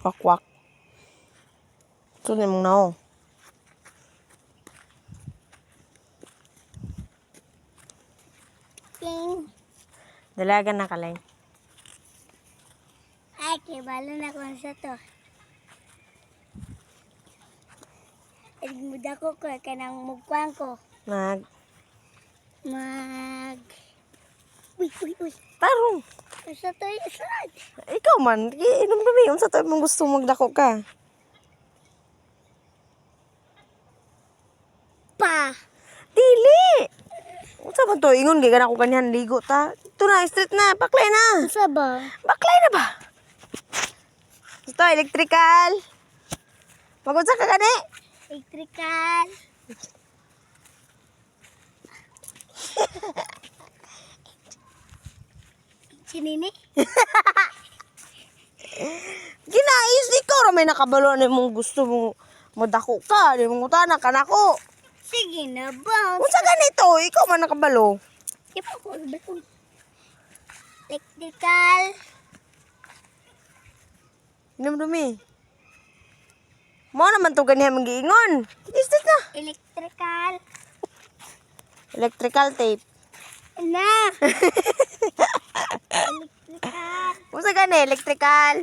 Kwak-kwak. Ito na mong nao. Ting. Dalaga na kalay. Ay, kibalo na ko sa to. Igmuda ko ko kanang mugkwang ko. Nag. Mag... Uy, uy, uy. Tarong. Sa to sad. Ikaw man. Inom dumi. Unsa to mong gusto magdako ka? Pa. Dili. Unsa man to? Ingon gay kana ko kanyan ligo ta. Ito na, street na. Baklay na. Sa ba? Baklay na ba? Ito, electrical. Mag-unsa ka gani? Electrical. Sinini? Ginais ikaw ra may nakabalo na mong gusto mo modako ka, di mong utana ka nako. Sige na ba? Unsa ganito? Ikaw man nakabalo. Ipa ko, bakul. Electrical. Inom dumi. Mo naman to ganyan mong giingon. Is this na? Electrical. Electrical tape. Na. Unsa gani? Electrical.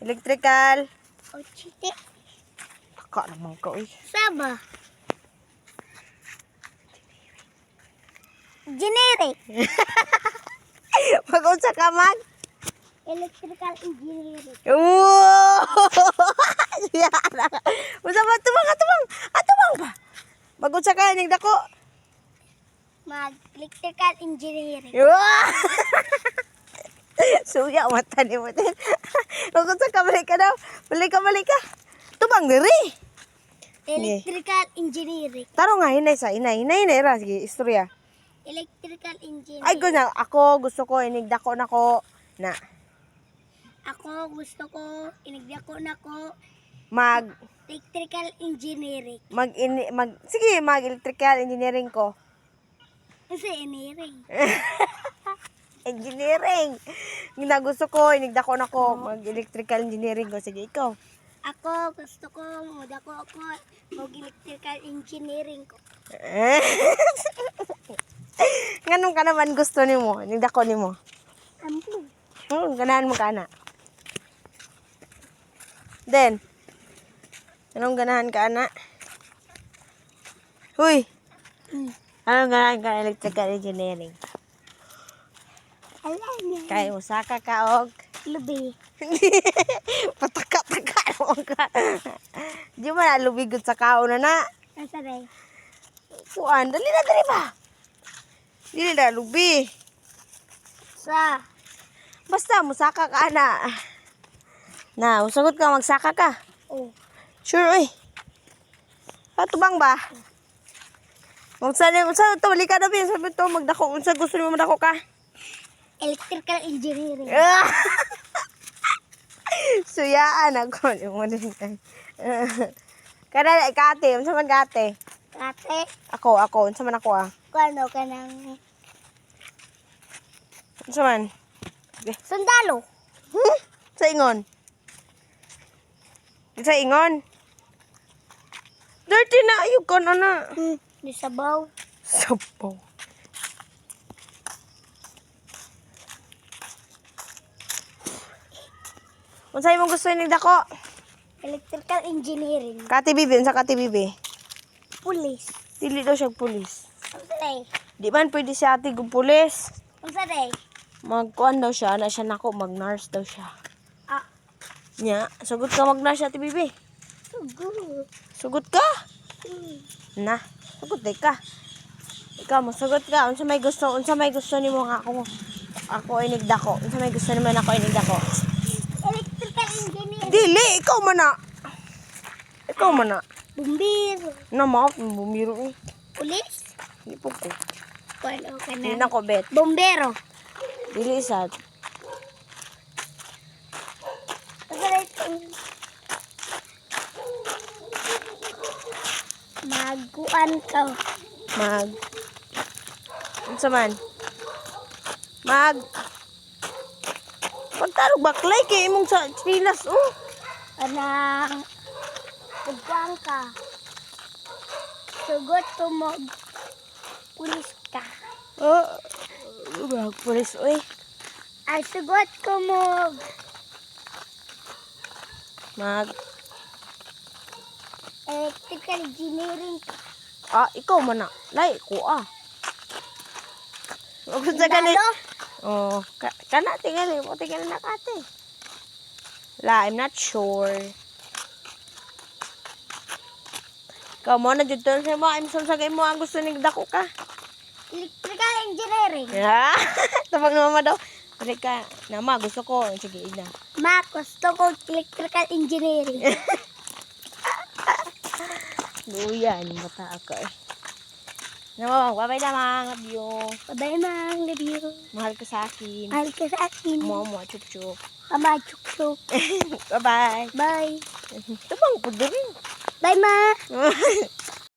Electrical. O, chite. Baka naman ka, uy. Saba. Generic. Mag-unsa ka mag? Electrical engineering. Oo! Yan. Unsa ba tumang atumang? Atumang ba? Mag-unsa ka ning dako? Mag electrical engineering. Suya mata ni mo din. Mag-unsa ka balik ka daw? Balik ka balik ka. Tumang diri. Electrical engineering. Taro nga hinay sa inay. Hinay hinay ra sige istorya. Electrical engineering. Ay guna ako gusto ko inig dako nako na Ako gusto ko, inigdako na ko, mag electrical engineering. mag, ini, mag sige mag electrical engineering ko. Kasi engineering. Engineering. Gina gusto ko inig dako nako mag electrical engineering ko sige ikaw. Ako gusto ko, mudako ako, mag electrical engineering ko. Nganong ka naman gusto nimo? Inig dako nimo. Ampo. Hmm, ganahan mo ka na. Then, anong ganahan ka na? Huy, Hmm. Anong ganahan ka electrical engineering? Alam niya. Kay usaka ka og Lubi. pataka-taka mo ka. Di man na lubigod sa kaon na na. Nasa rin. Kuan, dali na dali ba? Dili na lubi. Sa. Basta musaka ka na. Na, usagot ka magsaka ka. Oh. Sure, oy. Patubang ba? Magsa ni unsa to balik ka na sabi to magdako unsa gusto nimo magdako ka? Electrical engineering. Suyaan ako ni mo din kay. Kada ikate, unsa man kate? Kate, Ako, ako, unsa man ako ah. kano ka ng Unsa man? sundalo. Hmm? Sa ingon. Sa ingon. Dirty na ayog ko na na. Hmm. Di sabaw. Sabaw. Unsay mo gusto ni dako? Electrical engineering. Kati bibi, unsa kati bibi? Police. Dili daw siya pulis. Unsa day? Di man pwede siya ati og pulis. Unsa day? Magkuan daw siya, na siya nako, mag-nurse daw siya. Ah. Nya, sugot ka mag-nurse ati bibi. Sugo. Sugot ka? Hmm. Na, sugot day ka. Ikaw mo sugot ka. Unsa may gusto, unsa may gusto nimo nga ako. Ako inigdako. Unsa may gusto nimo na ako inigdako. Electrical engineering. Dili, ikaw man na. Ikaw man na. Bumbiro. Na mo, bumiro eh. Police. Hindi po ko. Kano ka Hindi na? na ko bet. Bombero. Dili sad. Unsa day? Magkuan ka. Mag. Unsa man? Mag. Pagtarog baklay kay imong sa chilas oh. Anang, ugwang ka. Sugot ko mo, pulis ka. Oh. Bag pulis oy. Ay, sugot ko mo, Mag electrical engineering ka. ah ikaw man na. Lay ko ah. Ug sa gani. Lalo? Oh, ka kana tingali mo tingali na kate. La, I'm not sure. Ikaw mo na dito sa mo, I'm sure sa mo ang gusto ni dako ka. Electrical engineering. Ya, tabang mama daw. Ka, nama, gusto ko. Sige, ina. Ma, gusto ko electrical engineering. Luyan, bata ako eh. Nama, babay na mga kabyo. Bye-bye, mang. Love you. Mahal ka sa akin. Mahal ka sa akin. Mo, mo, chup chup. Mama, chuk-chuk. Bye-bye. Bye. Tabang po din. Bye, ma.